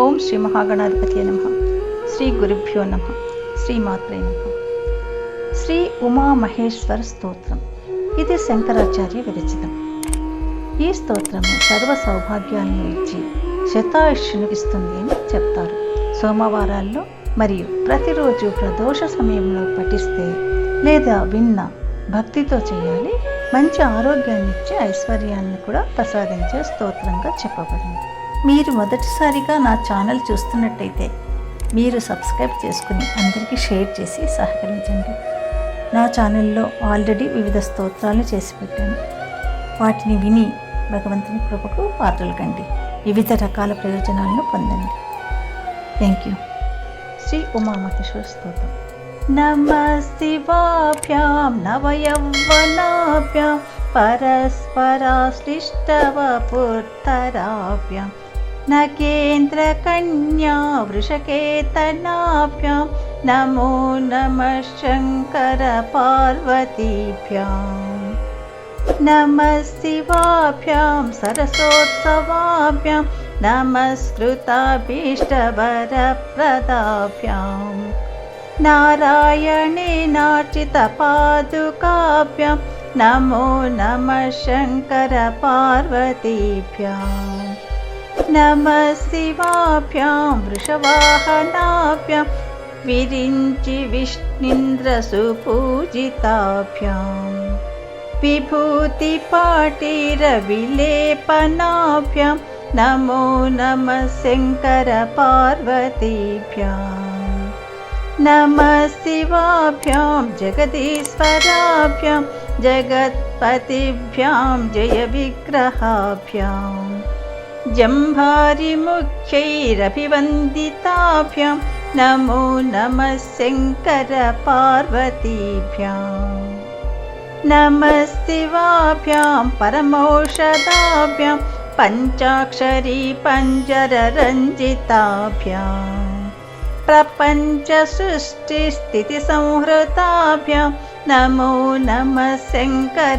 ఓం శ్రీ మహాగణాధిపతి నమ. శ్రీ గురుభ్యో నమ. శ్రీమాత్రే నమ. శ్రీ ఉమామహేశ్వర స్తోత్రం. ఇది శంకరాచార్య విరచితం. ఈ స్తోత్రము సర్వ సౌభాగ్యాలను ఇచ్చి శతాయుష్యును ఇస్తుంది అని చెప్తారు. సోమవారాల్లో మరియు ప్రతిరోజు ప్రదోష సమయంలో పఠిస్తే లేదా విన్న భక్తితో చేయాలి మంచి ఆరోగ్యాన్ని ఇచ్చే ఐశ్వర్యాన్ని కూడా ప్రసాదించే స్తోత్రంగా చెప్పబడింది. మీరు మొదటిసారిగా నా ఛానల్ చూస్తున్నట్టయితే మీరు సబ్స్క్రైబ్ చేసుకుని అందరికీ షేర్ చేసి సహకరించండి. నా ఛానల్లో ఆల్రెడీ వివిధ స్తోత్రాలు చేసి పెట్టాను. వాటిని విని భగవంతుని కృపకు పాత్రలు కండి. వివిధ రకాల ప్రయోజనాలను పొందండి. థ్యాంక్ యూ శ్రీ ఉమామహేశ్వర స్తోత్రం. నమ శివాభ్యాం నవయౌవనాభ్యాం పరస్పరాశ్లిష్టవపుత్తరాభ్యాం न केन्द्रकन्या वृषकेतनाभ्यां नमो नमः शङ्करपार्वतीभ्यां। नमः शिवाभ्यां सरसोत्सवाभ्यां नमस्कृताभीष्टवरप्रदाभ्यां नारायणेनार्चितपादुकाभ्यां नमो नमः शङ्करपार्वतीभ्याम् नमः शिवाभ्यां वृषवाहनाभ्यां विरिञ्चि विष्णीन्द्रसुपूजिताभ्याम् विभूतिपाटिरविलेपनाभ्यां नमो नमः शङ्करपार्वतीभ्यां नमः शिवाभ्यां जगदीश्वराभ्यां जगत्पतिभ्यां जयविग्रहाभ्यां जम्भारिमुख्यैरभिवन्दिताभ्यां नमो नमः शङ्करपार्वतीभ्याम् नमः शिवाभ्यां परमौषधाभ्यां पञ्चाक्षरी पञ्जररञ्जिताभ्यां। प्रपञ्चसृष्टिस्थितिसंहृताभ्यां नमो नमः शङ्करपार्वतीभ्यां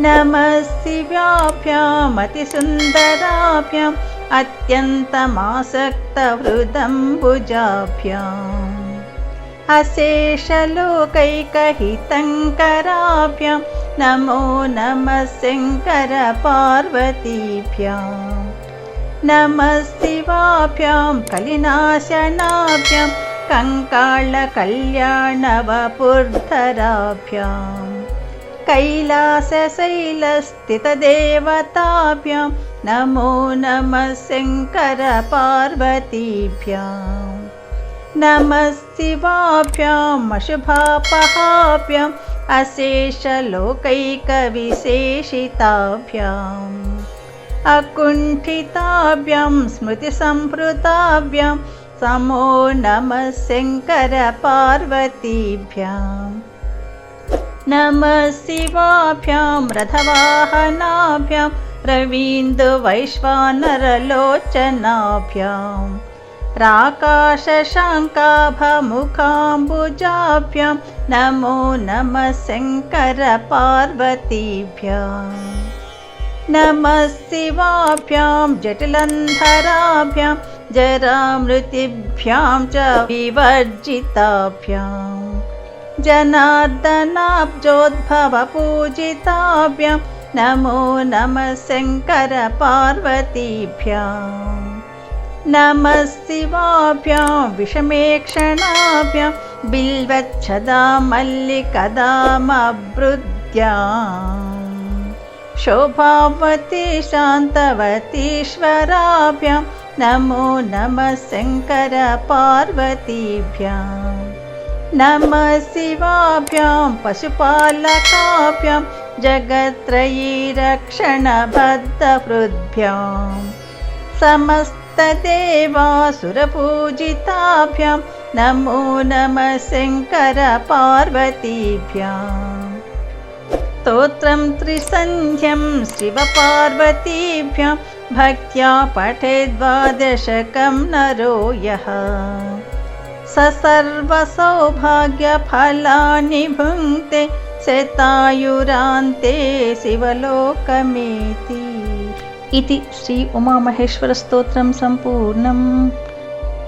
नमः शिवाभ्यामतिसुन्दराभ्याम् अत्यन्तमासक्तहृदम्बुजाभ्याम् अशेषलोकैकहितङ्कराभ्यां नमो नमः शङ्करपार्वतीभ्यां नमः शिवाभ्यां कलिनाशनाभ्यां कङ्काळकल्याणवपुर्धराभ्यां कैलासशैलस्थितदेवताभ्यां नमो नमः शङ्करपार्वतीभ्याम् नमः शिवाभ्याम् अशुभापहाभ्याम् अशेषलोकैकविशेषिताभ्याम् अकुण्ठिताभ्यां स्मृतिसम्भृताभ्यां समो नमः शङ्करपार्वतीभ्याम् नमः शिवाभ्यां रथवाहनाभ्यां रवीन्दुवैश्वानरलोचनाभ्याम् राकाशशाङ्काभमुखाम्बुजाभ्यां नमो नमः शङ्करपार्वतीभ्यां नमः शिवाभ्यां जटिलन्धराभ्यां जरामृतिभ्यां च विवर्जिताभ्यां जनार्दनाब्जोद्भवपूजिताभ्यां नमो नमः शङ्करपार्वतीभ्याम् नमः शिवाभ्यां विषमेक्षणाभ्यां बिल्वच्छदा मल्लिकदामभृद्यां। शोभावती शान्तवतीश्वराभ्यां नमो नमः शङ्करपार्वतीभ्यां नमः शिवाभ्यां पशुपालकाभ्यां जगत्त्रयीरक्षणबद्धहृद्भ्यां समस्त तदेवासुरपूजिताभ्यां नमो नमः शङ्करपार्वतीभ्याम् स्तोत्रं त्रिसन्ध्यं शिवपार्वतीभ्यां भक्त्या पठेद्वादशकं नरो यः स सर्वसौभाग्यफलानि भुङ्क्ते शतायुरान्ते शिवलोकमेति इति श्री उमामहेश्वरस्तोत्रं सम्पूर्णम्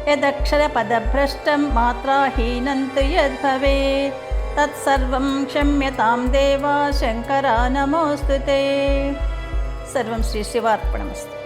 यदक्षरपदभ्रष्टं मात्राहीनं तु यद्भवेत् तत्सर्वं क्षम्यतां देवा शङ्करा नमोऽस्तु ते सर्वं श्रीशिवार्पणमस्ति